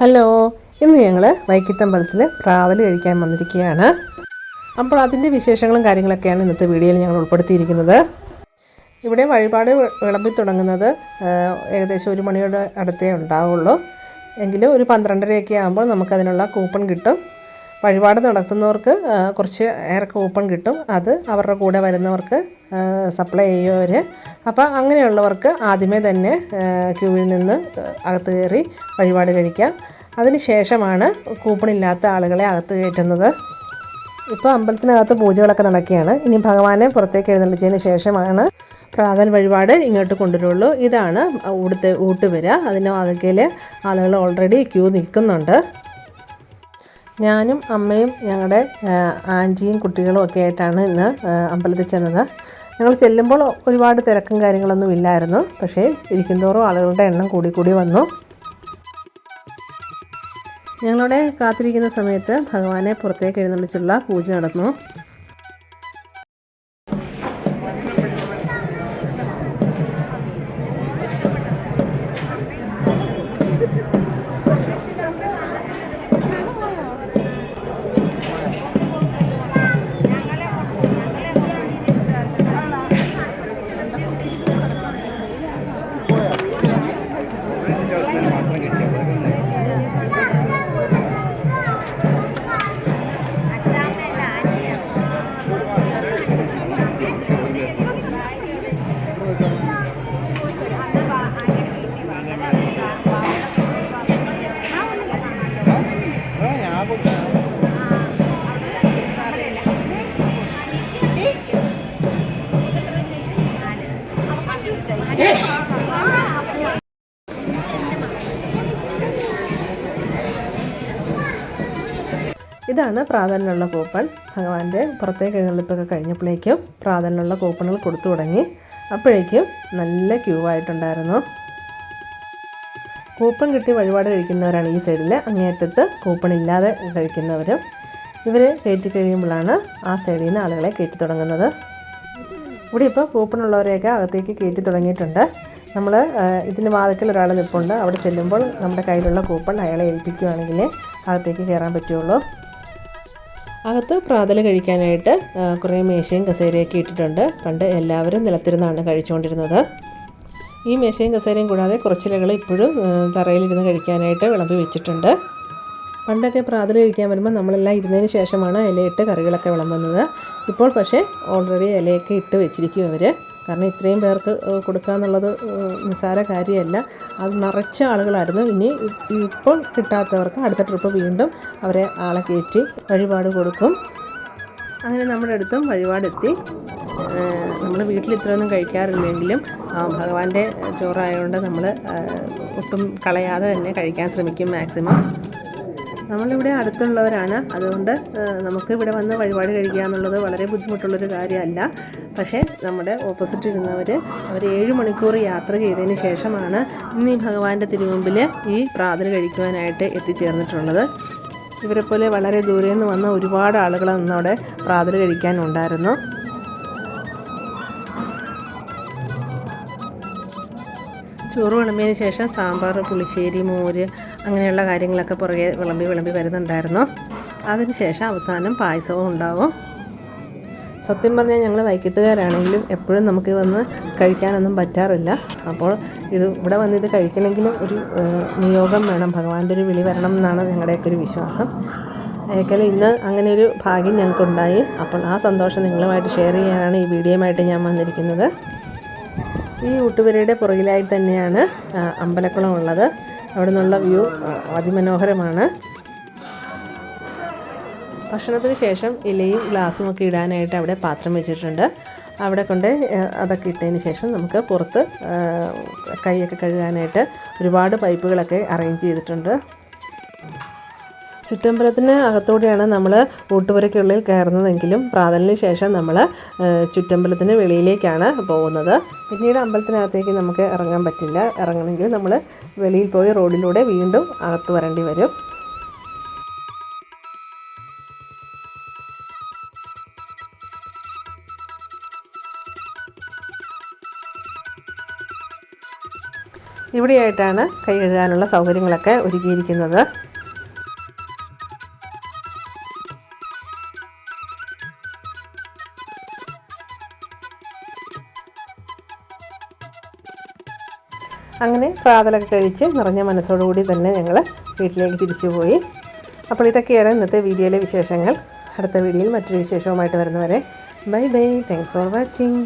Hello ഇന്ന് ഞങ്ങൾ വൈക്കത്തമ്പലത്തിൽ പ്രാവൽ കഴിക്കാൻ വന്നിരിക്കുകയാണ്. അപ്പോൾ അതിന്റെ വിശേഷങ്ങളും കാര്യങ്ങളൊക്കെയാണ് ഇന്നത്തെ വീഡിയോയിൽ ഞങ്ങൾ ഉൾപ്പെടുത്തിയിരിക്കുന്നത്. ഇവിടെ വഴിപാട് വിളമ്പി തുടങ്ങുന്നത് ഏകദേശം ഒരു മണിയുടെ അടുത്തേ ഉണ്ടാവുള്ളൂ. എങ്കിലും ഒരു പന്ത്രണ്ടരയൊക്കെ ആകുമ്പോൾ നമുക്കതിനുള്ള കൂപ്പൺ കിട്ടും. വഴിപാട് നടത്തുന്നവർക്ക് കുറച്ച് ഏറെ കൂപ്പൺ കിട്ടും. അത് അവരുടെ കൂടെ വരുന്നവർക്ക് സപ്ലൈ ചെയ്യുമവർ അപ്പോൾ അങ്ങനെയുള്ളവർക്ക് ആദ്യമേ തന്നെ ക്യൂവിൽ നിന്ന് അകത്ത് കയറി വഴിപാട് കഴിക്കാം. അതിന് ശേഷമാണ് കൂപ്പൺ ഇല്ലാത്ത ആളുകളെ അകത്ത് കയറ്റുന്നത്. ഇപ്പോൾ അമ്പലത്തിനകത്ത് പൂജകളൊക്കെ നടക്കുകയാണ്. ഇനി ഭഗവാനെ പുറത്തേക്ക് എഴുന്നള്ളിച്ചതിന് ശേഷമാണ് പ്രാതൽ വഴിപാട് ഇങ്ങോട്ട് കൊണ്ടുവരുള്ളൂ. ഇതാണ് ഇവിടുത്തെ ഊട്ടുപുര അതിന്റെ വാതിക്കയിൽ ആളുകൾ ഓൾറെഡി ക്യൂ നിൽക്കുന്നുണ്ട്. ഞാനും അമ്മയും ഞങ്ങളുടെ ആന്റിയും കുട്ടികളും ഒക്കെ ആയിട്ടാണ് ഇന്ന് അമ്പലത്തിൽ ചെന്നത്. ഞങ്ങൾ ചെല്ലുമ്പോൾ ഒരുപാട് തിരക്കും കാര്യങ്ങളൊന്നും ഇല്ലായിരുന്നു. പക്ഷേ ഇരിക്കുന്തോറും ആളുകളുടെ എണ്ണം കൂടി കൂടി വന്നു. ഞങ്ങളുടെ കാത്തിരിക്കുന്ന സമയത്ത് ഭഗവാനെ പുറത്തേക്ക് എഴുന്നള്ളിച്ചുള്ള പൂജ നടന്നു. ഇതാണ് പ്രാധാന്യമുള്ള കൂപ്പൺ. ഭഗവാന്റെ പുറത്തേക്ക് എഴുന്നള്ളിപ്പൊക്കെ കഴിഞ്ഞപ്പോഴേക്കും പ്രാധാന്യമുള്ള കൂപ്പണുകൾ കൊടുത്തു തുടങ്ങി. അപ്പോഴേക്കും നല്ല ക്യൂ ആയിട്ടുണ്ടായിരുന്നു. കൂപ്പൺ കിട്ടി വഴിപാട് കഴിക്കുന്നവരാണ് ഈ സൈഡിൽ അങ്ങേയറ്റത്ത് കൂപ്പൺ ഇല്ലാതെ കഴിക്കുന്നവരും. ഇവർ കയറ്റി കഴിയുമ്പോഴാണ് ആ സൈഡിൽ നിന്ന് ആളുകളെ കയറ്റി തുടങ്ങുന്നത്. ഇവിടെ ഇപ്പോൾ കൂപ്പൺ ഉള്ളവരെയൊക്കെ അകത്തേക്ക് കയറ്റി തുടങ്ങിയിട്ടുണ്ട്. നമ്മൾ ഇതിന് വാതിക്കൽ ഒരാൾ നിൽപ്പുണ്ട് അവിടെ ചെല്ലുമ്പോൾ നമ്മുടെ കയ്യിലുള്ള കൂപ്പൺ അയാളെ ഏൽപ്പിക്കുകയാണെങ്കിൽ അകത്തേക്ക് കയറാൻ പറ്റുള്ളൂ അകത്ത് പ്രാതൽ കഴിക്കാനായിട്ട് കുറേ മേശയും കസേരയൊക്കെ ഇട്ടിട്ടുണ്ട്. പണ്ട് എല്ലാവരും നിലത്തിരുന്നാണ് കഴിച്ചുകൊണ്ടിരുന്നത്. ഈ മേശയും കസേരയും കൂടാതെ കുറച്ചിലകൾ ഇപ്പോഴും തറയിലിരുന്ന് കഴിക്കാനായിട്ട് വിളമ്പി വെച്ചിട്ടുണ്ട്. പണ്ടൊക്കെ പ്രാതൽ കഴിക്കാൻ വരുമ്പോൾ നമ്മളെല്ലാം ഇരുന്നതിന് ശേഷമാണ് ഇലയിട്ട് കറികളൊക്കെ വിളമ്പുന്നത്. ഇപ്പോൾ പക്ഷേ ഓൾറെഡി ഇലയൊക്കെ ഇട്ട് വെച്ചിരിക്കും അവർ കാരണം ഇത്രയും പേർക്ക് കൊടുക്കുക എന്നുള്ളത് നിസ്സാര കാര്യമല്ല. അത് നിറച്ച ആളുകളായിരുന്നു. ഇനി ഇപ്പോൾ കിട്ടാത്തവർക്ക് അടുത്ത ട്രിപ്പ് വീണ്ടും അവരെ ആളെ കയറ്റി വഴിപാട് കൊടുക്കും. അങ്ങനെ നമ്മുടെ അടുത്തും വഴിപാടെത്തി. നമ്മൾ വീട്ടിൽ ഇത്രയൊന്നും കഴിക്കാറില്ലെങ്കിലും ഭഗവാന്റെ ചോറായതുകൊണ്ട് നമ്മൾ ഒട്ടും കളയാതെ തന്നെ കഴിക്കാൻ ശ്രമിക്കും മാക്സിമം. നമ്മളിവിടെ അടുത്തുള്ളവരാണ്. അതുകൊണ്ട് നമുക്ക് ഇവിടെ വന്ന് വഴിപാട് കഴിക്കുക എന്നുള്ളത് വളരെ ബുദ്ധിമുട്ടുള്ളൊരു കാര്യമല്ല. പക്ഷേ നമ്മുടെ ഓപ്പോസിറ്റ് ഇരുന്നവർ അവർ ഏഴ് മണിക്കൂർ യാത്ര ചെയ്തതിന് ശേഷമാണ് ഇന്ന് ഈ ഭഗവാന്റെ തിരുമുമ്പിൽ ഈ പ്രാതൽ കഴിക്കുവാനായിട്ട് എത്തിച്ചേർന്നിട്ടുള്ളത്. ഇവരെ പോലെ വളരെ ദൂരെ നിന്ന് വന്ന ഒരുപാട് ആളുകൾ അന്നവിടെ പ്രാതൽ കഴിക്കാനുണ്ടായിരുന്നു. ചോറ് വിളമ്പിയതിന് ശേഷം സാമ്പാർ പുളിശ്ശേരി മോര് അങ്ങനെയുള്ള കാര്യങ്ങളൊക്കെ പുറകെ വിളമ്പി വിളമ്പി വരുന്നുണ്ടായിരുന്നു. അതിനുശേഷം അവസാനം പായസവും ഉണ്ടാവും. സത്യം പറഞ്ഞാൽ ഞങ്ങൾ വൈക്കത്തുകാരാണെങ്കിലും എപ്പോഴും നമുക്ക് വന്ന് കഴിക്കാനൊന്നും പറ്റാറില്ല. അപ്പോൾ ഇത് ഇവിടെ വന്ന് ഇത് കഴിക്കണമെങ്കിലും ഒരു നിയോഗം വേണം. ഭഗവാന്റെ ഒരു വിളി വരണം എന്നാണ് ഞങ്ങളുടെയൊക്കെ ഒരു വിശ്വാസം. ഏക്കല ഇന്ന് അങ്ങനെ ഒരു ഭാഗ്യം ഞങ്ങൾക്കുണ്ടായി. അപ്പോൾ ആ സന്തോഷം നിങ്ങളുമായിട്ട് ഷെയർ ചെയ്യാനാണ് ഈ വീഡിയോയുമായിട്ട് ഞാൻ വന്നിരിക്കുന്നത്. ഈ ഊട്ടുപുരയുടെ പുറകിലായിട്ട് തന്നെയാണ് അമ്പലക്കുളം ഉള്ളത്. അവിടെ നിന്നുള്ള വ്യൂ അതിമനോഹരമാണ്. ഭക്ഷണത്തിന് ശേഷം ഇലയും ഗ്ലാസ്സും ഒക്കെ ഇടാനായിട്ട് അവിടെ പാത്രം വെച്ചിട്ടുണ്ട്. അവിടെ കൊണ്ട് അതൊക്കെ ഇട്ടതിന് ശേഷം നമുക്ക് പുറത്ത് കൈയൊക്കെ കഴുകാനായിട്ട് ഒരുപാട് പൈപ്പുകളൊക്കെ അറേഞ്ച് ചെയ്തിട്ടുണ്ട്. ചുറ്റമ്പലത്തിന് അകത്തൂടെയാണ് നമ്മൾ ഊട്ടുപുരയ്ക്കുള്ളിൽ കയറുന്നതെങ്കിലും പ്രാതലിന് ശേഷം നമ്മൾ ചുറ്റമ്പലത്തിന് വെളിയിലേക്കാണ് പോകുന്നത്. പിന്നീട് അമ്പലത്തിനകത്തേക്ക് നമുക്ക് ഇറങ്ങാൻ പറ്റില്ല. ഇറങ്ങണമെങ്കിൽ നമ്മൾ വെളിയിൽ പോയി റോഡിലൂടെ വീണ്ടും അകത്ത് വരേണ്ടി വരും. ഇവിടെ ഇവിടെയായിട്ടാണ് കൈ കഴുകാനുള്ള സൗകര്യങ്ങളൊക്കെ ഒരുക്കിയിരിക്കുന്നത്. അങ്ങനെ പ്രാതലൊക്കെ കഴിച്ച് നിറഞ്ഞ മനസ്സോടുകൂടി തന്നെ ഞങ്ങൾ വീട്ടിലേക്ക് തിരിച്ചു പോയി. അപ്പോൾ ഇതൊക്കെയാണ് ഇന്നത്തെ വീഡിയോയിലെ വിശേഷങ്ങൾ. അടുത്ത വീഡിയോയിൽ മറ്റൊരു വിശേഷവുമായിട്ട് വരുന്നവരെ bye bye. Thanks for watching